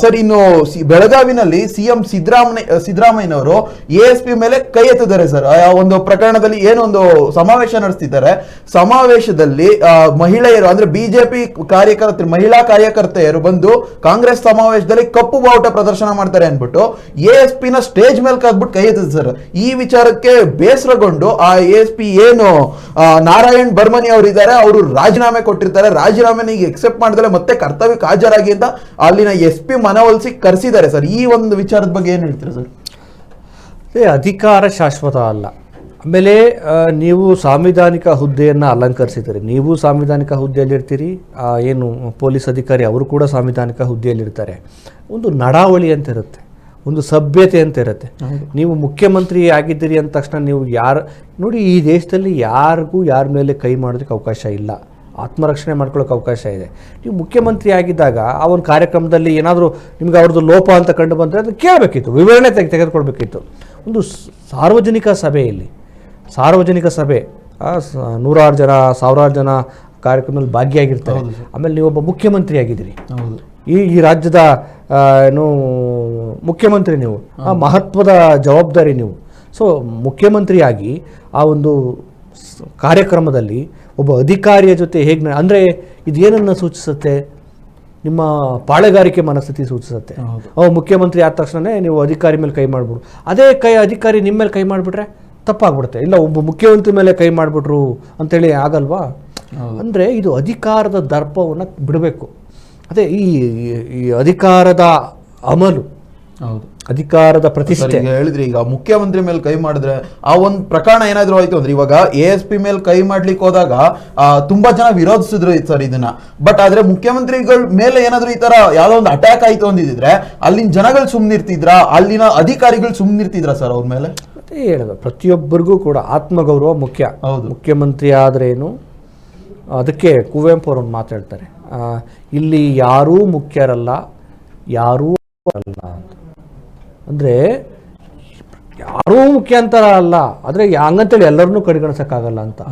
Sir, ಇನ್ನು ಬೆಳಗಾವಿನಲ್ಲಿ CM Siddaramaiah ಸಿದ್ದರಾಮಯ್ಯನವರು A S P ಮೇಲೆ ಕೈ ಎತ್ತಿದ್ದಾರೆ, ಸರ್. ಒಂದು ಪ್ರಕರಣದಲ್ಲಿ ಏನೊಂದು ಸಮಾವೇಶ ನಡೆಸ್ತಿದ್ದಾರೆ. ಸಮಾವೇಶದಲ್ಲಿ ಮಹಿಳೆಯರು, ಅಂದ್ರೆ ಬಿಜೆಪಿ ಕಾರ್ಯಕರ್ತರು ಮಹಿಳಾ ಕಾರ್ಯಕರ್ತೆಯರು ಬಂದು ಕಾಂಗ್ರೆಸ್ ಸಮಾವೇಶದಲ್ಲಿ ಕಪ್ಪು ಬಾವುಟ ಪ್ರದರ್ಶನ ಮಾಡ್ತಾರೆ ಅನ್ಬಿಟ್ಟು ಎ ಎಸ್ ಪಿನ ಸ್ಟೇಜ್ ಮೇಲೆ ಕದ್ಬಿಟ್ಟು ಕೈ ಎತ್ತಿದೆ, ಸರ್. ಈ ವಿಚಾರಕ್ಕೆ ಬೇಸರಗೊಂಡು ಆ ಎ ಎಸ್ ಪಿ ಏನು ನಾರಾಯಣ್ ಬರ್ಮನಿ ಅವರು ಇದ್ದಾರೆ ಅವರು ರಾಜೀನಾಮೆ ಕೊಟ್ಟಿರ್ತಾರೆ. ರಾಜೀನಾಮೆನ ಎಕ್ಸೆಪ್ಟ್ ಮಾಡಿದ್ರೆ ಮತ್ತೆ ಕರ್ತವ್ಯಕ್ಕೆ ಹಾಜರಾಗಿ ಅಂತ ಅಲ್ಲಿನ ಎಸ್ ಪಿ ಮನವೊಲಿಸಿ ಕರೆಸಿದ್ದಾರೆ ಸರ್. ಈ ಒಂದು ವಿಚಾರದ ಬಗ್ಗೆ ಏನು ಹೇಳ್ತೀರಾ ಸರ್? ಏ ಅಧಿಕಾರ ಶಾಶ್ವತ ಅಲ್ಲ. ಆಮೇಲೆ ನೀವು ಸಾಂವಿಧಾನಿಕ ಹುದ್ದೆಯನ್ನು ಅಲಂಕರಿಸಿದರೆ. ನೀವು ಸಾಂವಿಧಾನಿಕ ಹುದ್ದೆಯಲ್ಲಿರ್ತೀರಿ. ಏನು ಪೊಲೀಸ್ ಅಧಿಕಾರಿ ಅವರು ಕೂಡ ಸಾಂವಿಧಾನಿಕ ಹುದ್ದೆಯಲ್ಲಿರ್ತಾರೆ. ಒಂದು ನಡಾವಳಿ ಅಂತ ಇರುತ್ತೆ. ಒಂದು ಸಭ್ಯತೆ ಅಂತ ಇರುತ್ತೆ. ನೀವು ಮುಖ್ಯಮಂತ್ರಿ ಆಗಿದ್ದೀರಿ ಅಂದ ತಕ್ಷಣ ನೀವು ಯಾರು ನೋಡಿ ಈ ದೇಶದಲ್ಲಿ ಯಾರಿಗೂ ಯಾರ ಮೇಲೆ ಕೈ ಮಾಡೋದಕ್ಕೆ ಅವಕಾಶ ಇಲ್ಲ. ಆತ್ಮರಕ್ಷಣೆ ಮಾಡ್ಕೊಳ್ಳೋಕೆ ಅವಕಾಶ ಇದೆ. ನೀವು ಮುಖ್ಯಮಂತ್ರಿ ಆಗಿದ್ದಾಗ ಆ ಒಂದು ಕಾರ್ಯಕ್ರಮದಲ್ಲಿ ಏನಾದರೂ ನಿಮ್ಗೆ ಅವ್ರದ್ದು ಲೋಪ ಅಂತ ಕಂಡು ಬಂದರೆ ಅದನ್ನು ಕೇಳಬೇಕಿತ್ತು ವಿವರಣೆ ತೆಗೆ ತೆಗೆದುಕೊಳ್ಬೇಕಿತ್ತು. ಒಂದು ಸಾರ್ವಜನಿಕ ಸಭೆಯಲ್ಲಿ ಸಾರ್ವಜನಿಕ ಸಭೆ ನೂರಾರು ಜನ ಸಾವಿರಾರು ಜನ ಕಾರ್ಯಕ್ರಮದಲ್ಲಿ ಭಾಗಿಯಾಗಿರ್ತಾರೆ. ಆಮೇಲೆ ನೀವೊಬ್ಬ ಮುಖ್ಯಮಂತ್ರಿ ಆಗಿದ್ದೀರಿ ಈ ಈ ರಾಜ್ಯದ ಏನು ಮುಖ್ಯಮಂತ್ರಿ ನೀವು ಆ ಮಹತ್ವದ ಜವಾಬ್ದಾರಿ ನೀವು. ಸೊ ಮುಖ್ಯಮಂತ್ರಿಯಾಗಿ ಆ ಒಂದು ಕಾರ್ಯಕ್ರಮದಲ್ಲಿ ಒಬ್ಬ ಅಧಿಕಾರಿಯ ಜೊತೆ ಹೇಗೆ ಅಂದರೆ ಇದೇನನ್ನು ಸೂಚಿಸುತ್ತೆ? ನಿಮ್ಮ ಪಾಳೆಗಾರಿಕೆ ಮನಸ್ಥಿತಿ ಸೂಚಿಸುತ್ತೆ. ಓ ಮುಖ್ಯಮಂತ್ರಿ ಆದ ತಕ್ಷಣನೇ ನೀವು ಅಧಿಕಾರಿ ಮೇಲೆ ಕೈ ಮಾಡ್ಬಿಡು. ಅದೇ ಕೈ ಅಧಿಕಾರಿ ನಿಮ್ಮ ಮೇಲೆ ಕೈ ಮಾಡಿಬಿಟ್ರೆ ತಪ್ಪಾಗ್ಬಿಡುತ್ತೆ. ಇಲ್ಲ ಒಬ್ಬ ಮುಖ್ಯಮಂತ್ರಿ ಮೇಲೆ ಕೈ ಮಾಡಿಬಿಟ್ರು ಅಂತೇಳಿ ಆಗಲ್ವಾ? ಅಂದರೆ ಇದು ಅಧಿಕಾರದ ದರ್ಪವನ್ನು ಬಿಡಬೇಕು. ಅದೇ ಈ ಅಧಿಕಾರದ ಅಮಲು ಅಧಿಕಾರದ ಪ್ರತಿಷ್ಠೆ. ಈಗ ಹೇಳಿದ್ರಿ ಈಗ ಮುಖ್ಯಮಂತ್ರಿ ಮೇಲೆ ಕೈ ಮಾಡಿದ್ರೆ ಆ ಒಂದು ಪ್ರಕರಣ ಏನಾದ್ರು ಆಯ್ತು ಅಂದ್ರೆ ಇವಾಗ ಎ ಎಸ್ ಪಿ ಮೇಲೆ ಕೈ ಮಾಡ್ಲಿಕ್ಕೆ ಹೋದಾಗ ತುಂಬಾ ಜನ ವಿರೋಧಿಸಿದ್ರು ಸರ್ ಇದನ್ನ. ಬಟ್ ಆದ್ರೆ ಮುಖ್ಯಮಂತ್ರಿಗಳ ಮೇಲೆ ಏನಾದ್ರು ಈ ತರ ಯಾವ್ದೋ ಒಂದು ಅಟ್ಯಾಕ್ ಆಯ್ತು ಅಂದಿದ್ರೆ ಅಲ್ಲಿನ ಜನಗಳು ಸುಮ್ನಿರ್ತಿದ್ರ ಅಲ್ಲಿನ ಅಧಿಕಾರಿಗಳು ಸುಮ್ನಿರ್ತಿದ್ರ ಸರ್ ಅವ್ರ ಮೇಲೆ? ಅದೇ ಹೇಳಿದ ಪ್ರತಿಯೊಬ್ಬರಿಗೂ ಕೂಡ ಆತ್ಮಗೌರವ ಮುಖ್ಯ. ಹೌದು. ಮುಖ್ಯಮಂತ್ರಿ ಆದ್ರೇನು ಅದಕ್ಕೆ ಕುವೆಂಪು ಅವರು ಮಾತಾಡ್ತಾರೆ ಇಲ್ಲಿ ಯಾರೂ ಮುಖ್ಯರಲ್ಲ ಯಾರೂ ಅಲ್ಲ. ಅಂತ ಅಂದರೆ ಯಾರೂ ಮುಖ್ಯ ಅಂತ ಅಲ್ಲ. ಆದರೆ ಹಂಗಂತೇಳಿ ಎಲ್ಲರನ್ನೂ ಕಡೆಗಣಿಸೋಕ್ಕಾಗಲ್ಲ ಅಂತ.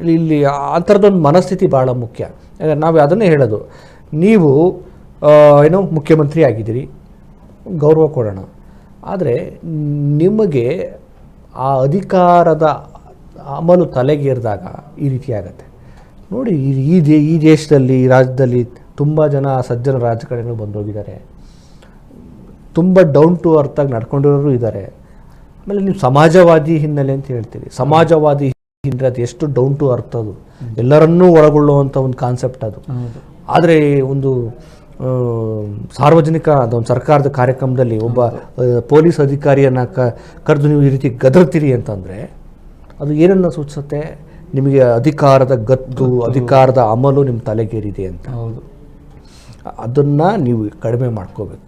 ಇಲ್ಲಿ ಆ ಥರದೊಂದು ಮನಸ್ಥಿತಿ ಭಾಳ ಮುಖ್ಯ. ಯಾಕಂದ್ರೆ ನಾವು ಅದನ್ನೇ ಹೇಳೋದು. ನೀವು ಏನು ಮುಖ್ಯಮಂತ್ರಿ ಆಗಿದ್ದೀರಿ. ಗೌರವ ಕೊಡೋಣ. ಆದರೆ ನಿಮಗೆ ಆ ಅಧಿಕಾರದ ಅಮಲು ತಲೆಗೇರಿದಾಗ ಈ ರೀತಿ ಆಗತ್ತೆ. ನೋಡಿ ಈ- ಈ ದೇ ಈ ದೇಶದಲ್ಲಿ ಈ ರಾಜ್ಯದಲ್ಲಿ ತುಂಬ ಜನ ಸಜ್ಜನ ರಾಜಕಾರಣಿಗಳು ಬಂದೋಗಿದ್ದಾರೆ. ತುಂಬ ಡೌನ್ ಟು ಅರ್ಥಾಗಿ ನಡ್ಕೊಂಡಿರೋರು ಇದ್ದಾರೆ ಆಮೇಲೆ ನೀವು ಸಮಾಜವಾದಿ ಹಿನ್ನೆಲೆ ಅಂತ ಹೇಳ್ತೀರಿ. ಸಮಾಜವಾದಿ ಹಿಂದೆ ಅದು ಎಷ್ಟು ಡೌನ್ ಟು ಅರ್ಥ ಅದು. ಎಲ್ಲರನ್ನೂ ಒಳಗೊಳ್ಳುವಂಥ ಒಂದು ಕಾನ್ಸೆಪ್ಟ್ ಅದು. ಆದರೆ ಒಂದು ಸಾರ್ವಜನಿಕ ಅದೊಂದು ಸರ್ಕಾರದ ಕಾರ್ಯಕ್ರಮದಲ್ಲಿ ಒಬ್ಬ ಪೊಲೀಸ್ ಅಧಿಕಾರಿಯನ್ನು ಕ ಕರೆದು ನೀವು ಈ ರೀತಿ ಗದರ್ತೀರಿ ಅಂತಂದರೆ ಅದು ಏನನ್ನು ಸೂಚಿಸುತ್ತೆ? ನಿಮಗೆ ಅಧಿಕಾರದ ಗತ್ತು ಅಧಿಕಾರದ ಅಮಲು ನಿಮ್ಮ ತಲೆಗೇರಿದೆ ಅಂತ. ಹೌದು. ಅದನ್ನು ನೀವು ಕಡಿಮೆ ಮಾಡ್ಕೋಬೇಕು.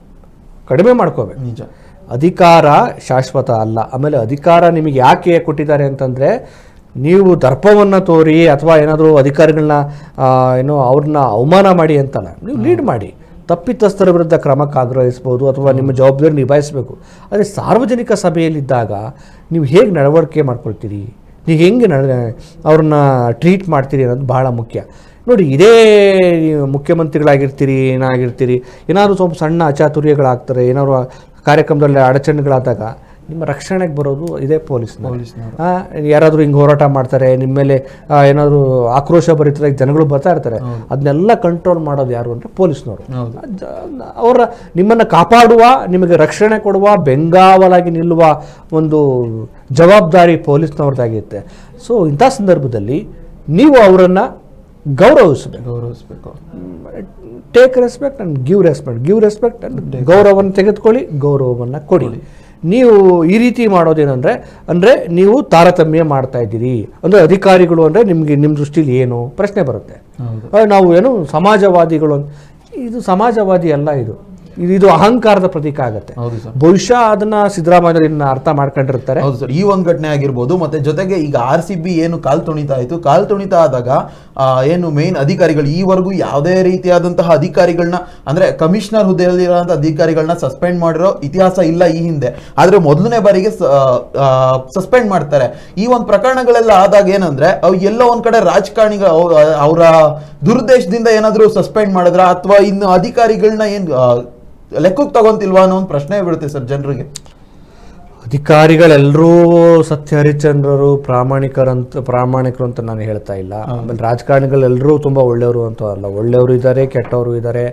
ಕಡಿಮೆ ಮಾಡ್ಕೋಬೇಕು. ನಿಜ. ಅಧಿಕಾರ ಶಾಶ್ವತ ಅಲ್ಲ. ಆಮೇಲೆ ಅಧಿಕಾರ ನಿಮಗೆ ಯಾಕೆ ಕೊಟ್ಟಿದ್ದಾರೆ ಅಂತಂದರೆ ನೀವು ದರ್ಪವನ್ನು ತೋರಿ ಅಥವಾ ಏನಾದರೂ ಅಧಿಕಾರಿಗಳನ್ನ ಏನು ಅವ್ರನ್ನ ಅವಮಾನ ಮಾಡಿ ಅಂತಲ್ಲ ನೀವು ಲೀಡ್ ಮಾಡಿ. ತಪ್ಪಿತಸ್ಥರ ವಿರುದ್ಧ ಕ್ರಮಕ್ಕೆ ಆಗ್ರಹಿಸ್ಬೋದು ಅಥವಾ ನಿಮ್ಮ ಜವಾಬ್ದಾರಿ ನಿಭಾಯಿಸಬೇಕು. ಆದರೆ ಸಾರ್ವಜನಿಕ ಸಭೆಯಲ್ಲಿದ್ದಾಗ ನೀವು ಹೇಗೆ ನಡವಳಿಕೆ ಮಾಡ್ಕೊಳ್ತೀರಿ? ನೀವು ಹೆಂಗೆ ನಡ ಅವ್ರನ್ನ ಟ್ರೀಟ್ ಮಾಡ್ತೀರಿ ಅನ್ನೋದು ಬಹಳ ಮುಖ್ಯ. ನೋಡಿ ಇದೇ ಮುಖ್ಯಮಂತ್ರಿಗಳಾಗಿರ್ತೀರಿ ಏನಾಗಿರ್ತೀರಿ ಏನಾದರೂ ಸ್ವಲ್ಪ ಸಣ್ಣ ಅಚಾತುರ್ಯಗಳಾಗ್ತಾರೆ ಏನಾದ್ರು ಕಾರ್ಯಕ್ರಮದಲ್ಲಿ ಅಡಚಣೆಗಳಾದಾಗ ನಿಮ್ಮ ರಕ್ಷಣೆಗೆ ಬರೋದು ಇದೇ ಪೊಲೀಸ್ ಪೊಲೀಸ್ನವರು. ಯಾರಾದರೂ ಹಿಂಗೆ ಹೋರಾಟ ಮಾಡ್ತಾರೆ ನಿಮ್ಮ ಮೇಲೆ ಏನಾದರೂ ಆಕ್ರೋಶ ಭರಿತರಾಗಿ ಜನಗಳು ಬರ್ತಾ ಇರ್ತಾರೆ ಅದನ್ನೆಲ್ಲ ಕಂಟ್ರೋಲ್ ಮಾಡೋದು ಯಾರು ಅಂದರೆ ಪೊಲೀಸ್ನವರು. ಅವರ ನಿಮ್ಮನ್ನು ಕಾಪಾಡುವ ನಿಮಗೆ ರಕ್ಷಣೆ ಕೊಡುವ ಬೆಂಗಾವಲಾಗಿ ನಿಲ್ಲುವ ಒಂದು ಜವಾಬ್ದಾರಿ ಪೊಲೀಸ್ನವ್ರದ್ದಾಗಿರುತ್ತೆ. ಸೊ ಇಂಥ ಸಂದರ್ಭದಲ್ಲಿ ನೀವು ಅವರನ್ನು ಗೌರವಿಸಬೇಕು. ಗೌರವಿಸಬೇಕು. Take respect and give respect give respect and ಗೌರವವನ್ನು ತೆಗೆದುಕೊಳ್ಳಿ ಗೌರವವನ್ನು ಕೊಡಿ. ನೀವು ಈ ರೀತಿ ಮಾಡೋದೇನೆಂದರೆ ಅಂದರೆ ನೀವು ತಾರತಮ್ಯ ಮಾಡ್ತಾ ಇದ್ದೀರಿ. ಅಂದರೆ ಅಧಿಕಾರಿಗಳು ಅಂದರೆ ನಿಮಗೆ ನಿಮ್ಮ ದೃಷ್ಟಿಲಿ ಏನು? ಪ್ರಶ್ನೆ ಬರುತ್ತೆ. ನಾವು ಏನು ಸಮಾಜವಾದಿಗಳು ಅಂತ ಇದು ಸಮಾಜವಾದಿ ಅಲ್ಲ ಇದು. ಇದು ಅಹಂಕಾರದ ಪ್ರತೀಕ ಆಗುತ್ತೆ. ಹೌದು ಸರ್. ಬಹುಶಃ ಅದನ್ನ ಸಿದ್ದರಾಮಯ್ಯ ಅರ್ಥ ಮಾಡ್ಕೊಂಡಿರ್ತಾರೆ. ಹೌದು ಸರ್ ಈ ಒಂದ್ ಘಟನೆ ಆಗಿರ್ಬೋದು ಮತ್ತೆ ಜೊತೆಗೆ ಈಗ ಆರ್ ಸಿ ಬಿ ಏನು ಕಾಲ್ ತುಣಿತ ಆಯ್ತು ಕಾಲ್ ತುಣಿತ ಆದಾಗ ಏನು ಮೇನ್ ಅಧಿಕಾರಿಗಳು ಈವರೆಗೂ ಯಾವುದೇ ರೀತಿಯಾದಂತಹ ಅಧಿಕಾರಿಗಳನ್ನ ಅಂದ್ರೆ ಕಮಿಷನರ್ ಹುದ್ದೆಯಲ್ಲಿರುವಂತಹ ಅಧಿಕಾರಿಗಳನ್ನ ಸಸ್ಪೆಂಡ್ ಮಾಡಿರೋ ಇತಿಹಾಸ ಇಲ್ಲ ಈ ಹಿಂದೆ. ಆದ್ರೆ ಮೊದಲನೇ ಬಾರಿಗೆ ಸಸ್ಪೆಂಡ್ ಮಾಡ್ತಾರೆ. ಈ ಒಂದು ಪ್ರಕರಣಗಳೆಲ್ಲ ಆದಾಗ ಏನಂದ್ರೆ ಅವು ಎಲ್ಲೋ ಒಂದ್ ಕಡೆ ರಾಜಕಾರಣಿಗಳ ಅವರ ದುರುದ್ದೇಶದಿಂದ ಏನಾದ್ರೂ ಸಸ್ಪೆಂಡ್ ಮಾಡಿದ್ರ ಅಥವಾ ಇನ್ನು ಅಧಿಕಾರಿಗಳನ್ನ ಏನ್ ಲೆಕ್ಕಕ್ಕೆ ತಗೊಂತಿಲ್ವಾ ಅನ್ನೋ ಒಂದು ಪ್ರಶ್ನೆ ಬಿಡುತ್ತೆ ಸರ್ ಜನರಿಗೆ. ಅಧಿಕಾರಿಗಳೆಲ್ಲರೂ ಸತ್ಯ ಹರಿಶ್ಚಂದ್ರರು ಪ್ರಾಮಾಣಿಕರಂತ ಪ್ರಾಮಾಣಿಕರು ಅಂತ ನಾನು ಹೇಳ್ತಾ ಇಲ್ಲ. ಆಮೇಲೆ ರಾಜಕಾರಣಿಗಳೆಲ್ಲರೂ ತುಂಬ ಒಳ್ಳೆಯವರು ಅಂತ ಅಲ್ಲ. ಒಳ್ಳೆಯವರು ಇದ್ದಾರೆ ಕೆಟ್ಟವರು ಇದ್ದಾರೆ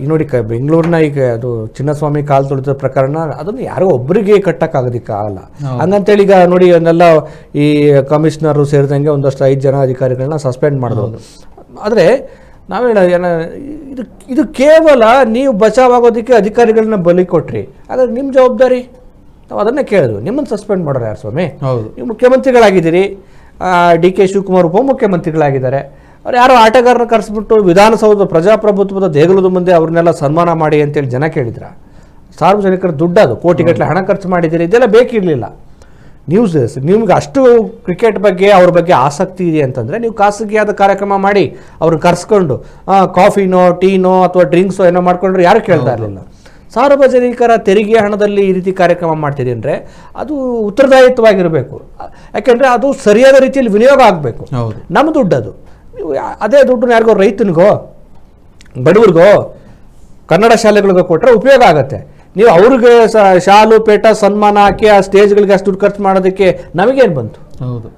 ಈಗ ನೋಡಿ ಕ- ಬೆಂಗಳೂರಿನ ಈಗ ಅದು ಚಿನ್ನಸ್ವಾಮಿ ಕಾಲು ತುಳಿದ ಪ್ರಕರಣ ಅದನ್ನು ಯಾರೋ ಒಬ್ಬರಿಗೆ ಕಟ್ಟಕ್ಕಾಗೋದಿಕ್ಕೆ ಆಗಲ್ಲ. ಹಂಗಂತೇಳಿ ಈಗ ನೋಡಿ ಅದನ್ನೆಲ್ಲ ಈ ಕಮಿಷನರು ಸೇರಿದಂಗೆ ಒಂದಷ್ಟು ಐದು ಜನ ಅಧಿಕಾರಿಗಳನ್ನ ಸಸ್ಪೆಂಡ್ ಮಾಡಿದ್ರು. ಆದರೆ ನಾವು ಹೇಳ ಏನ ಇದು ಇದು ಕೇವಲ ನೀವು ಬಚಾವಾಗೋದಕ್ಕೆ ಅಧಿಕಾರಿಗಳನ್ನ ಬಲಿ ಕೊಟ್ರಿ. ಹಾಗಾದ್ರೆ ನಿಮ್ಮ ಜವಾಬ್ದಾರಿ? ನಾವು ಅದನ್ನೇ ಕೇಳಿದ್ವು. ನಿಮ್ಮನ್ನು ಸಸ್ಪೆಂಡ್ ಮಾಡೋರು ಯಾರು ಸ್ವಾಮಿ? ಹೌದು. ನೀವು ಮುಖ್ಯಮಂತ್ರಿಗಳಾಗಿದ್ದೀರಿ. ಡಿ ಕೆ ಶಿವಕುಮಾರ್ ಉಪಮುಖ್ಯಮಂತ್ರಿಗಳಾಗಿದ್ದಾರೆ. ಅವ್ರು ಯಾರೋ ಆಟಗಾರನ ಕರೆಸ್ಬಿಟ್ಟು ವಿಧಾನಸೌಧದ ಪ್ರಜಾಪ್ರಭುತ್ವದ ದೇಗುಲದ ಮುಂದೆ ಅವ್ರನ್ನೆಲ್ಲ ಸನ್ಮಾನ ಮಾಡಿ ಅಂತೇಳಿ ಜನ ಕೇಳಿದ್ರ? ಸಾರ್ವಜನಿಕರ ದುಡ್ಡದು ಕೋಟಿಗಟ್ಟಲೆ ಹಣ ಖರ್ಚು ಮಾಡಿದ್ದೀರಿ. ಇದೆಲ್ಲ ಬೇಕಿರಲಿಲ್ಲ. ನ್ಯೂಸ್ ನಿಮ್ಗೆ ಅಷ್ಟು ಕ್ರಿಕೆಟ್ ಬಗ್ಗೆ ಅವ್ರ ಬಗ್ಗೆ ಆಸಕ್ತಿ ಇದೆ ಅಂತಂದರೆ ನೀವು ಖಾಸಗಿಯಾದ ಕಾರ್ಯಕ್ರಮ ಮಾಡಿ ಅವ್ರು ಕರೆಸ್ಕೊಂಡು ಕಾಫಿನೋ ಟೀನೋ ಅಥವಾ ಡ್ರಿಂಕ್ಸೋ ಏನೋ ಮಾಡ್ಕೊಂಡ್ರೆ ಯಾರು ಕೇಳ್ತಾ ಇರಲಿಲ್ಲ. ಸಾರ್ವಜನಿಕರ ತೆರಿಗೆ ಹಣದಲ್ಲಿ ಈ ರೀತಿ ಕಾರ್ಯಕ್ರಮ ಮಾಡ್ತೀರಿ ಅಂದರೆ ಅದು ಉತ್ತರದಾಯಿತ್ವವಾಗಿರಬೇಕು. ಯಾಕೆಂದರೆ ಅದು ಸರಿಯಾದ ರೀತಿಯಲ್ಲಿ ವಿನಿಯೋಗ ಆಗಬೇಕು. ನಮ್ಮ ದುಡ್ಡು ಅದು. ನೀವು ಅದೇ ದುಡ್ಡು ಯಾರಿಗೋ ರೈತನಿಗೋ ಬಡವ್ರಿಗೋ ಕನ್ನಡ ಶಾಲೆಗಳಿಗೋ ಕೊಟ್ಟರೆ ಉಪಯೋಗ ಆಗುತ್ತೆ. ನೀವು ಅವ್ರಿಗೆ ಶಾಲು ಪೇಟ ಸನ್ಮಾನ ಹಾಕಿ ಆ ಸ್ಟೇಜ್ಗಳಿಗೆ ಅಷ್ಟು ದುಡ್ಡು ಖರ್ಚು ಮಾಡೋದಕ್ಕೆ ನಮಗೇನು ಬಂತು? ಹೌದು.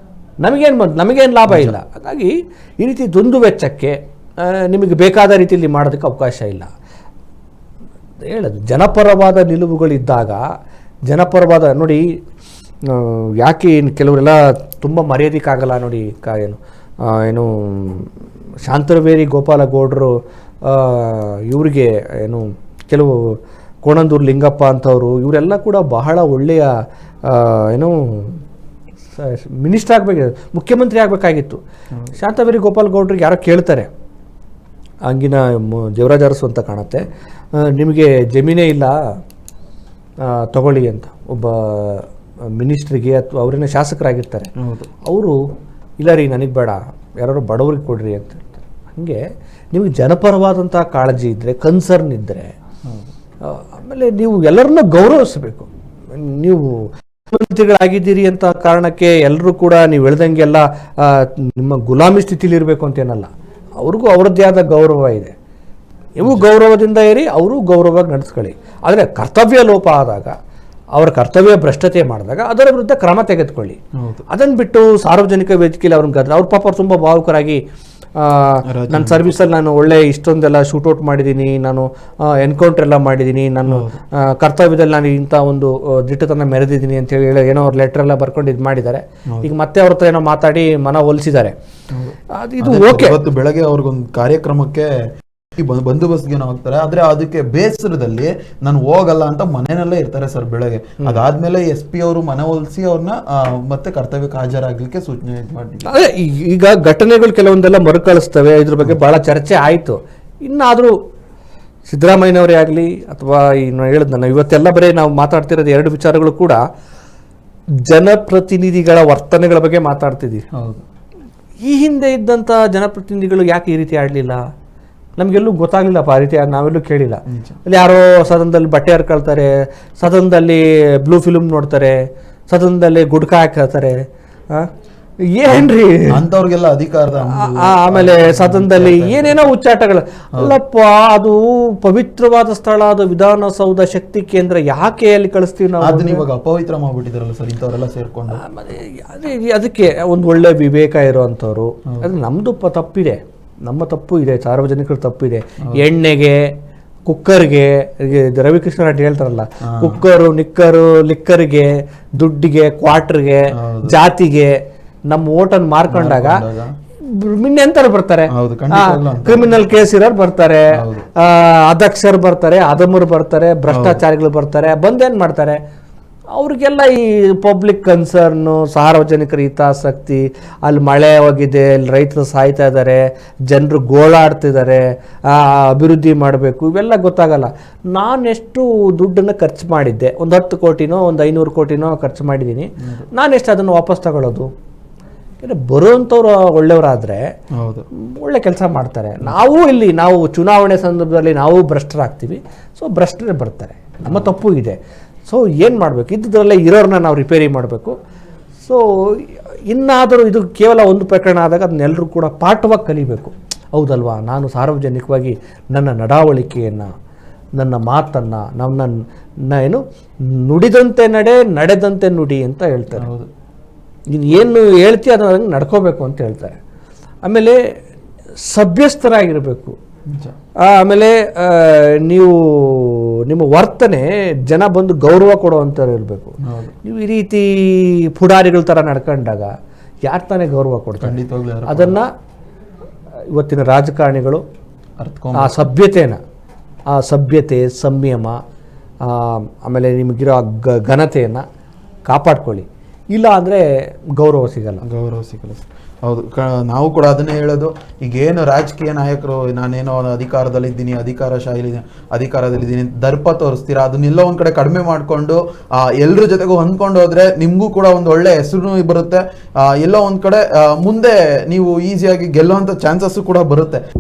ನಮಗೇನು ಬಂತು? ನಮಗೇನು ಲಾಭ ಇಲ್ಲ. ಹಾಗಾಗಿ ಈ ರೀತಿ ದುಂದು ವೆಚ್ಚಕ್ಕೆ ನಿಮಗೆ ಬೇಕಾದ ರೀತಿಯಲ್ಲಿ ಮಾಡೋದಕ್ಕೆ ಅವಕಾಶ ಇಲ್ಲ. ಹೇಳೋದು ಜನಪರವಾದ ನಿಲುವುಗಳಿದ್ದಾಗ ಜನಪರವಾದ ನೋಡಿ ಯಾಕೆ ಇನ್ನು ಕೆಲವರೆಲ್ಲ ತುಂಬ ಮರ್ಯಾದಕ್ಕಾಗಲ್ಲ ನೋಡಿ ಕಾ ಏನು ಏನು ಶಾಂತರವೇರಿ ಗೋಪಾಲ ಗೌಡರು ಇವರಿಗೆ ಏನು ಕೆಲವು ಕೋಣಂದೂರು ಲಿಂಗಪ್ಪ ಅಂತವರು ಇವರೆಲ್ಲ ಕೂಡ ಬಹಳ ಒಳ್ಳೆಯ ಏನು ಮಿನಿಸ್ಟರ್ ಆಗಬೇಕು ಮುಖ್ಯಮಂತ್ರಿ ಆಗಬೇಕಾಗಿತ್ತು. ಶಾಂತವೇರಿ ಗೋಪಾಲ್ ಗೌಡ್ರಿಗೆ ಯಾರೋ ಕೇಳ್ತಾರೆ ಹಂಗಿನ ದೇವರಾಜ ಅರಸು ಅಂತ ಕಾಣುತ್ತೆ. ನಿಮಗೆ ಜಮೀನೇ ಇಲ್ಲ ತಗೊಳ್ಳಿ ಅಂತ. ಒಬ್ಬ ಮಿನಿಸ್ಟ್ರಿಗೆ ಅಥವಾ ಅವರೇನೋ ಶಾಸಕರಾಗಿರ್ತಾರೆ. ಅವರು ಇಲ್ಲ ರೀ ನನಗೆ ಬೇಡ ಯಾರು ಬಡವ್ರಿಗೆ ಕೊಡ್ರಿ ಅಂತ ಹೇಳ್ತಾರೆ. ಹಾಗೆ ನಿಮಗೆ ಜನಪರವಾದಂಥ ಕಾಳಜಿ ಇದ್ದರೆ ಕನ್ಸರ್ನ್ ಇದ್ದರೆ ಆಮೇಲೆ ನೀವು ಎಲ್ಲರನ್ನ ಗೌರವಿಸಬೇಕು. ನೀವು ಮುಖ್ಯಮಂತ್ರಿಗಳಾಗಿದ್ದೀರಿ ಅಂತ ಕಾರಣಕ್ಕೆ ಎಲ್ಲರೂ ಕೂಡ ನೀವು ಹೇಳ್ದಂಗೆಲ್ಲ ನಿಮ್ಮ ಗುಲಾಮಿ ಸ್ಥಿತಿಲಿ ಇರಬೇಕು ಅಂತೇನಲ್ಲ ಅವ್ರಿಗೂ ಅವರದ್ದೇ ಆದ ಗೌರವ ಇದೆ. ನೀವು ಗೌರವದಿಂದ ಇರಿ ಅವರು ಗೌರವವಾಗಿ ನಡೆಸ್ಕೊಳ್ಳಿ. ಆದರೆ ಕರ್ತವ್ಯ ಲೋಪ ಆದಾಗ ಅವರ ಕರ್ತವ್ಯ ಭ್ರಷ್ಟತೆ ಮಾಡಿದಾಗ ಅದರ ವಿರುದ್ಧ ಕ್ರಮ ತೆಗೆದುಕೊಳ್ಳಿ. ಅದನ್ನು ಬಿಟ್ಟು ಸಾರ್ವಜನಿಕ ವೇದಿಕೆಯಲ್ಲಿ ಅವ್ರನ್ನ ಕದ್ರೆ ಅವ್ರ ಪಾಪ ತುಂಬ ಭಾವುಕರಾಗಿ ನನ್ನ ಸರ್ವಿಸಲ್ಲಿ ನಾನು ಒಳ್ಳೆ ಇಷ್ಟೊಂದೆಲ್ಲ ಶೂಟೌಟ್ ಮಾಡಿದ್ದೀನಿ ನಾನು ಎನ್ಕೌಂಟರ್ ಎಲ್ಲ ಮಾಡಿದ್ದೀನಿ ನಾನು ಕರ್ತವ್ಯದಲ್ಲಿ ನಾನು ಇಂಥ ಒಂದು ದಿಟ್ಟತನ ಮೆರೆದಿದ್ದೀನಿ ಅಂತ ಹೇಳಿ ಏನೋ ಅವ್ರ ಲೆಟರ್ ಎಲ್ಲ ಬರ್ಕೊಂಡು ಇದು ಮಾಡಿದ್ದಾರೆ. ಈಗ ಮತ್ತೆ ಅವ್ರ ಹತ್ರ ಏನೋ ಮಾತಾಡಿ ಮನ ಒಲಿಸಿದ್ದಾರೆ. ಅದು ಇದು ಓಕೆ ಬೆಳಗ್ಗೆ ಅವ್ರಿಗೊಂದು ಕಾರ್ಯಕ್ರಮಕ್ಕೆ ಬಂದೋಬಸ್ತ್ಗೆ ಹೋಗ್ತಾರೆ? ಆದ್ರೆ ಅದಕ್ಕೆ ಬೇಸರದಲ್ಲಿ ನಾನು ಹೋಗಲ್ಲ ಅಂತ ಮನೆಯಲ್ಲೇ ಇರ್ತಾರೆ ಸರ್ ಬೆಳಗ್ಗೆ. ಅದಾದ್ಮೇಲೆ ಎಸ್ ಪಿ ಅವರು ಮನೆ ಒಲಿಸಿ ಅವ್ರನ್ನ ಮತ್ತೆ ಕರ್ತವ್ಯಕ್ಕೆ ಹಾಜರಾಗ್ಲಿಕ್ಕೆ ಸೂಚನೆ ಮಾಡಿದ್ರು ಈಗ ಘಟನೆಗಳು ಕೆಲವೊಂದೆಲ್ಲ ಮರುಕಳಿಸ್ತವೆ. ಇದ್ರ ಬಗ್ಗೆ ಬಹಳ ಚರ್ಚೆ ಆಯಿತು. ಇನ್ನಾದ್ರೂ ಸಿದ್ದರಾಮಯ್ಯನವರೇ ಆಗಲಿ ಅಥವಾ ಇನ್ನು ಹೇಳಿದ್ ನಾನು ಇವತ್ತೆಲ್ಲ ಬರೀ ನಾವು ಮಾತಾಡ್ತಿರೋದು ಎರಡು ವಿಚಾರಗಳು ಕೂಡ ಜನಪ್ರತಿನಿಧಿಗಳ ವರ್ತನೆಗಳ ಬಗ್ಗೆ ಮಾತಾಡ್ತಿದ್ದೀವಿ. ಹೌದು. ಈ ಹಿಂದೆ ಇದ್ದಂಥ ಜನಪ್ರತಿನಿಧಿಗಳು ಯಾಕೆ ಈ ರೀತಿ ಆಡಲಿಲ್ಲ? ನಮಗೆಲ್ಲೂ ಗೊತ್ತಾಗ್ಲಿಲ್ಲಪ್ಪ ಆ ರೀತಿ ನಾವೆಲ್ಲೂ ಕೇಳಿಲ್ಲ. ಅಲ್ಲಿ ಯಾರೋ ಸದನದಲ್ಲಿ ಬಟ್ಟೆ ಹರ್ಕೊಳ್ತಾರೆ ಸದನದಲ್ಲಿ ಬ್ಲೂ ಫಿಲ್ಮ್ ನೋಡ್ತಾರೆ ಸದನದಲ್ಲಿ ಗುಡ್ಕಾ ಹಾಕ್ತಾರೆ ಆ? ಏನ್ರಿ? ಅಂತವ್ರಿಗೆಲ್ಲ ಅಧಿಕಾರದ ಆಮೇಲೆ ಸದನದಲ್ಲಿ ಏನೇನೋ ಉಚ್ಚಾಟಗಳು. ಅಲ್ಲಪ್ಪ ಅದು ಪವಿತ್ರವಾದ ಸ್ಥಳ ಅದು ವಿಧಾನಸೌಧ ಶಕ್ತಿ ಕೇಂದ್ರ ಯಾಕೆ ಅಲ್ಲಿ ಕಳಿಸ್ತೀವಿ ನಾವು ಅದನ್ನ ಇವಾಗ ಅಪವಿತ್ರ ಮಾಡ್ಬಿಟ್ಟಿದಾರಲ್ಲ ಸರ್ ಇಂಥವ್ರೆಲ್ಲ ಸೇರ್ಕೊಂಡು. ಅದಕ್ಕೆ ಒಂದು ಒಳ್ಳೆ ವಿವೇಕ ಇರುವಂಥವ್ರು ಅದು ನಮ್ದು ತಪ್ಪಿದೆ. ನಮ್ಮ ತಪ್ಪು ಇದೆ ಸಾರ್ವಜನಿಕರ ತಪ್ಪು ಇದೆ. ಎಣ್ಣೆಗೆ ಕುಕ್ಕರ್ಗೆ ರವಿಕೃಷ್ಣ ರೆಡ್ಡಿ ಹೇಳ್ತಾರಲ್ಲ ಕುಕ್ಕರು ನಿಕ್ಕರು ಲಿಕ್ಕರ್ಗೆ ದುಡ್ಡಿಗೆ ಕ್ವಾರ್ಟರ್ಗೆ. ಜಾತಿಗೆ ನಮ್ಮ ಓಟನ್ನು ಮಾರ್ಕೊಂಡಾಗ ಇನ್ನೆಂತಾರೆ ಬರ್ತಾರೆ. ಕ್ರಿಮಿನಲ್ ಕೇಸ್ ಇರೋರು ಬರ್ತಾರೆ. ಅಧ್ಯಕ್ಷರು ಬರ್ತಾರೆ ಅದಮರು ಬರ್ತಾರೆ ಭ್ರಷ್ಟಾಚಾರಿಗಳು ಬರ್ತಾರೆ ಬಂದೇನ್ ಮಾಡ್ತಾರೆ? ಅವ್ರಿಗೆಲ್ಲ ಈ ಪಬ್ಲಿಕ್ ಕನ್ಸರ್ನು ಸಾರ್ವಜನಿಕರ ಹಿತಾಸಕ್ತಿ ಅಲ್ಲಿ ಮಳೆ ಹೋಗಿದೆ ಅಲ್ಲಿ ರೈತರು ಸಾಯ್ತಾ ಇದ್ದಾರೆ ಜನರು ಗೋಳಾಡ್ತಿದ್ದಾರೆ ಅಭಿವೃದ್ಧಿ ಮಾಡಬೇಕು ಇವೆಲ್ಲ ಗೊತ್ತಾಗಲ್ಲ. ನಾನೆಷ್ಟು ದುಡ್ಡನ್ನು ಖರ್ಚು ಮಾಡಿದ್ದೆ ಒಂದು ಹತ್ತು ಕೋಟಿನೋ ಒಂದು ಐನೂರು ಕೋಟಿನೋ ಖರ್ಚು ಮಾಡಿದ್ದೀನಿ ನಾನೆಷ್ಟು ಅದನ್ನು ವಾಪಸ್ ತಗೊಳ್ಳೋದು ಏನು ಬರುವಂಥವ್ರು ಒಳ್ಳೆಯವರಾದರೆ ಹೌದು. ಒಳ್ಳೆ ಕೆಲಸ ಮಾಡ್ತಾರೆ. ನಾವು ಇಲ್ಲಿ ನಾವು ಚುನಾವಣೆ ಸಂದರ್ಭದಲ್ಲಿ ನಾವು ಭ್ರಷ್ಟರಾಗ್ತೀವಿ. ಸೊ ಭ್ರಷ್ಟರೇ ಬರ್ತಾರೆ. ನಮ್ಮ ತಪ್ಪು ಇದೆ. ಸೊ ಏನು ಮಾಡಬೇಕು? ಇದ್ದರಲ್ಲೇ ಇರೋರನ್ನ ನಾವು ರಿಪೇರಿ ಮಾಡಬೇಕು. ಸೊ ಇನ್ನಾದರೂ ಇದು ಕೇವಲ ಒಂದು ಪ್ರಕರಣ ಆದಾಗ ಅದನ್ನೆಲ್ಲರೂ ಕೂಡ ಪಾಠವಾಗಿ ಕಲಿಬೇಕು. ಹೌದಲ್ವಾ? ನಾನು ಸಾರ್ವಜನಿಕವಾಗಿ ನನ್ನ ನಡಾವಳಿಕೆಯನ್ನು ನನ್ನ ಮಾತನ್ನು ನನ್ನ ಏನು ನುಡಿದಂತೆ ನಡೆ ನಡೆದಂತೆ ನುಡಿ ಅಂತ ಹೇಳ್ತಾರೆ. ಹೌದು. ನೀನು ಏನು ಹೇಳ್ತೀಯ ಅದನ್ನ ಹಂಗೆ ನಡ್ಕೋಬೇಕು ಅಂತ ಹೇಳ್ತಾರೆ. ಆಮೇಲೆ ಸಭ್ಯಸ್ಥರಾಗಿರಬೇಕು. ಆಮೇಲೆ ನೀವು ನಿಮ್ಮ ವರ್ತನೆ ಜನ ಬಂದು ಗೌರವ ಕೊಡುವಂಥವ್ರು ಇರಬೇಕು. ನೀವು ಈ ರೀತಿ ಪುಡಾರಿಗಳ ಥರ ನಡ್ಕೊಂಡಾಗ ಯಾರು ತಾನೇ ಗೌರವ ಕೊಡ್ತಾರೆ? ಅದನ್ನ ಇವತ್ತಿನ ರಾಜಕಾರಣಿಗಳು ಆ ಸಭ್ಯತೆನ ಆ ಸಭ್ಯತೆ ಸಂಯಮ ಆಮೇಲೆ ನಿಮಗಿರೋ ಘನತೆಯನ್ನು ಕಾಪಾಡ್ಕೊಳ್ಳಿ. ಇಲ್ಲ ಅಂದರೆ ಗೌರವ ಸಿಗಲ್ಲ. ಗೌರವ ಸಿಗಲ್ಲ. ಹೌದು. ಕ- ನಾವು ಕೂಡ ಅದನ್ನೇ ಹೇಳೋದು. ಈಗ ಏನು ರಾಜಕೀಯ ನಾಯಕರು, ನಾನೇನೋ ಅಧಿಕಾರದಲ್ಲಿದ್ದೀನಿ, ಅಧಿಕಾರ ಶಾಹಿಲಿ ಅಧಿಕಾರದಲ್ಲಿದ್ದೀನಿ, ದರ್ಪ ತೋರಿಸ್ತೀರಾ, ಅದನ್ನೆಲ್ಲ ಒಂದು ಕಡೆ ಕಡಿಮೆ ಮಾಡಿಕೊಂಡು ಎಲ್ಲರ ಜೊತೆಗೂ ಹೊಂದ್ಕೊಂಡು ಹೋದ್ರೆ ನಿಮಗೂ ಕೂಡ ಒಂದು ಒಳ್ಳೆ ಹೆಸರು ಬರುತ್ತೆ. ಎಲ್ಲೋ ಒಂದು ಕಡೆ ಮುಂದೆ ನೀವು ಈಸಿಯಾಗಿ ಗೆಲ್ಲುವಂಥ ಚಾನ್ಸಸ್ಸು ಕೂಡ ಬರುತ್ತೆ.